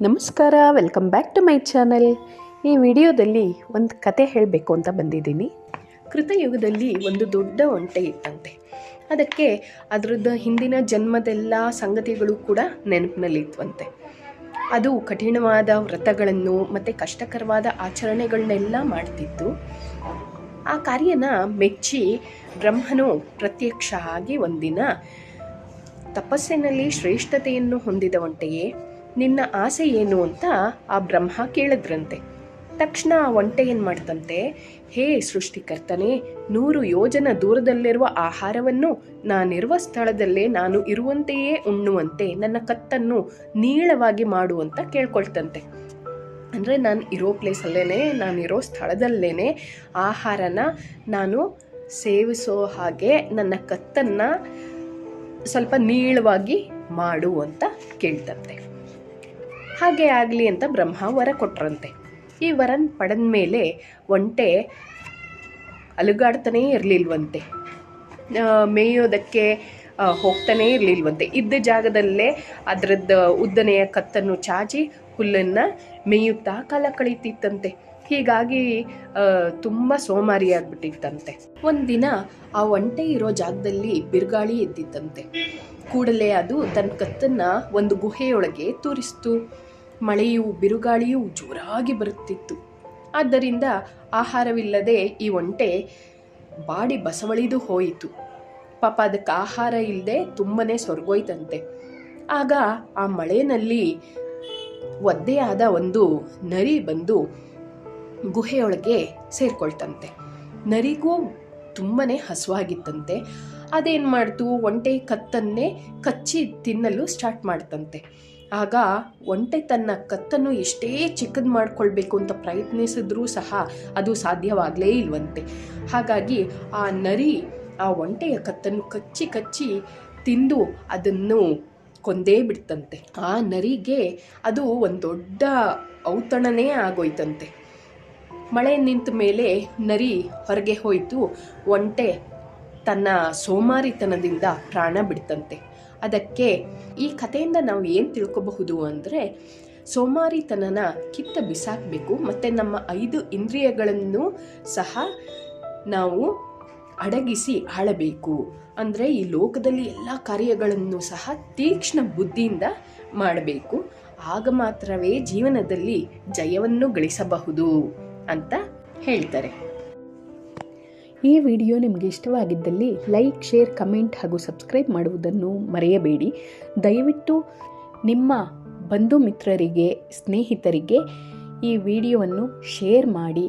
ನಮಸ್ಕಾರ welcome back to my channel ಈ ವಿಡಿಯೋದಲ್ಲಿ ಒಂದು ಕತೆ ಹೇಳಬೇಕು ಅಂತ ಬಂದಿದ್ದೀನಿ. ಕೃತಯುಗದಲ್ಲಿ ಒಂದು ದೊಡ್ಡ ಒಂಟೆ ಇತ್ತಂತೆ. ಅದಕ್ಕೆ ಅದರದ್ದು ಹಿಂದಿನ ಜನ್ಮದೆಲ್ಲ ಸಂಗತಿಗಳು ಕೂಡ ನೆನಪಿನಲ್ಲಿತ್ವಂತೆ ಅದು ಕಠಿಣವಾದ ವ್ರತಗಳನ್ನು ಮತ್ತು ಕಷ್ಟಕರವಾದ ಆಚರಣೆಗಳನ್ನೆಲ್ಲ ಮಾಡ್ತಿತ್ತು. ಆ ಕಾರ್ಯನ ಮೆಚ್ಚಿ ಬ್ರಹ್ಮನು ಪ್ರತ್ಯಕ್ಷ ಆಗಿ ಒಂದಿನ ತಪಸ್ಸಿನಲ್ಲಿ ಶ್ರೇಷ್ಠತೆಯನ್ನು ಹೊಂದಿದ ಒಂಟೆಯೇ ನಿನ್ನ ಆಸೆ ಏನು ಅಂತ ಆ ಬ್ರಹ್ಮ ಕೇಳಿದ್ರಂತೆ. ತಕ್ಷಣ ಆ ಒಂಟೆ ಏನು ಮಾಡ್ತಂತೆ? ಹೇ ಸೃಷ್ಟಿಕರ್ತನೇ, ನೂರು ಯೋಜನ ದೂರದಲ್ಲಿರುವ ಆಹಾರವನ್ನು ನಾನಿರುವ ಸ್ಥಳದಲ್ಲೇ ನಾನು ಇರುವಂತೆಯೇ ಉಣ್ಣುವಂತೆ ನನ್ನ ಕತ್ತನ್ನು ನೀಳವಾಗಿ ಮಾಡು ಅಂತ ಕೇಳ್ಕೊಳ್ತಂತೆ. ಅಂದರೆ ನಾನು ಇರೋ ಪ್ಲೇಸಲ್ಲೇ ನಾನಿರೋ ಸ್ಥಳದಲ್ಲೇ ಆಹಾರನ ನಾನು ಸೇವಿಸೋ ಹಾಗೆ ನನ್ನ ಕತ್ತನ್ನು ಸ್ವಲ್ಪ ನೀಳವಾಗಿ ಮಾಡು ಅಂತ ಕೇಳ್ತಂತೆ. ಹಾಗೆ ಆಗಲಿ ಅಂತ ಬ್ರಹ್ಮ ವರ ಕೊಟ್ರಂತೆ. ಈ ವರನ್ ಪಡೆದ ಮೇಲೆ ಒಂಟೆ ಅಲುಗಾಡ್ತಾನೇ ಇರಲಿಲ್ವಂತೆ. ಮೇಯೋದಕ್ಕೆ ಹೋಗ್ತಾನೇ ಇರಲಿಲ್ವಂತೆ. ಇದ್ದ ಜಾಗದಲ್ಲೇ ಅದರದ್ದು ಉದ್ದನೆಯ ಕತ್ತನ್ನು ಚಾಚಿ ಹುಲ್ಲನ್ನು ಮೇಯುತ್ತಾ ಕಾಲ ಕಳೀತಿತ್ತಂತೆ ಹೀಗಾಗಿ ತುಂಬ ಸೋಮಾರಿಯಾಗ್ಬಿಟ್ಟಿತ್ತಂತೆ. ಒಂದಿನ ಆ ಒಂಟೆ ಇರೋ ಜಾಗದಲ್ಲಿ ಬಿರುಗಾಳಿ ಎದ್ದಿತ್ತಂತೆ. ಕೂಡಲೇ ಅದು ತನ್ನ ಕತ್ತನ್ನು ಒಂದು ಗುಹೆಯೊಳಗೆ ತೂರಿಸ್ತು. ಮಳೆಯು ಬಿರುಗಾಳಿಯೂ ಜೋರಾಗಿ ಬರುತ್ತಿತ್ತು. ಆದ್ದರಿಂದ ಆಹಾರವಿಲ್ಲದೆ ಈ ಒಂಟೆ ಬಾಡಿ ಬಸವಳಿದು ಹೋಯಿತು. ಪಾಪ ಅದಕ್ಕೆ ಆಹಾರ ಇಲ್ಲದೆ ತುಂಬನೇ ಸೊರಗೋಯ್ತಂತೆ. ಆಗ ಆ ಮಳೆಯಲ್ಲಿ ಒದ್ದೆಯಾದ ಒಂದು ನರಿ ಬಂದು ಗುಹೆಯೊಳಗೆ ಸೇರ್ಕೊಳ್ತಂತೆ. ನರಿಗೂ ತುಂಬನೇ ಹಸುವಾಗಿತ್ತಂತೆ. ಅದೇನು ಮಾಡ್ತು? ಒಂಟೆ ಕತ್ತನ್ನೇ ಕಚ್ಚಿ ತಿನ್ನಲು ಸ್ಟಾರ್ಟ್ ಮಾಡ್ತಂತೆ. ಆಗ ಒಂಟೆ ತನ್ನ ಕತ್ತನ್ನು ಎಷ್ಟೇ ಚಿಕ್ಕದು ಮಾಡ್ಕೊಳ್ಬೇಕು ಅಂತ ಪ್ರಯತ್ನಿಸಿದ್ರೂ ಸಹ ಅದು ಸಾಧ್ಯವಾಗಲೇ ಇಲ್ವಂತೆ. ಹಾಗಾಗಿ ಆ ನರಿ ಆ ಒಂಟೆಯ ಕತ್ತನ್ನು ಕಚ್ಚಿ ಕಚ್ಚಿ ತಿಂದು ಅದನ್ನು ಕೊಂದೇ ಬಿಡ್ತಂತೆ. ಆ ನರಿಗೆ ಅದು ಒಂದು ದೊಡ್ಡ ಔತಣನೇ ಆಗೋಯ್ತಂತೆ. ಮಳೆ ನಿಂತ ಮೇಲೆ ನರಿ ಹೊರಗೆ ಹೋಯಿತು. ಒಂಟೆ ತನ್ನ ಸೋಮಾರಿತನದಿಂದ ಪ್ರಾಣ ಬಿಡ್ತಂತೆ. ಅದಕ್ಕೆ ಈ ಕಥೆಯಿಂದ ನಾವು ಏನು ತಿಳ್ಕೊಬಹುದು ಅಂದರೆ ಸೋಮಾರಿತನನ ಕಿತ್ತ ಬಿಸಾಕಬೇಕು, ಮತ್ತು ನಮ್ಮ ಐದು ಇಂದ್ರಿಯಗಳನ್ನು ಸಹ ನಾವು ಅಡಗಿಸಿ ಆಳಬೇಕು. ಅಂದರೆ ಈ ಲೋಕದಲ್ಲಿ ಎಲ್ಲ ಕಾರ್ಯಗಳನ್ನು ಸಹ ತೀಕ್ಷ್ಣ ಬುದ್ಧಿಯಿಂದ ಮಾಡಬೇಕು. ಆಗ ಮಾತ್ರವೇ ಜೀವನದಲ್ಲಿ ಜಯವನ್ನು ಗಳಿಸಬಹುದು ಅಂತ ಹೇಳ್ತಾರೆ. ಈ ವಿಡಿಯೋ ನಿಮಗೆ ಇಷ್ಟವಾಗಿದ್ದಲ್ಲಿ ಲೈಕ್, ಶೇರ್, ಕಮೆಂಟ್ ಹಾಗೂ ಸಬ್ಸ್ಕ್ರೈಬ್ ಮಾಡುವುದನ್ನು ಮರೆಯಬೇಡಿ. ದಯವಿಟ್ಟು ನಿಮ್ಮ ಬಂಧು ಮಿತ್ರರಿಗೆ, ಸ್ನೇಹಿತರಿಗೆ ಈ ವಿಡಿಯೋವನ್ನು ಶೇರ್ ಮಾಡಿ.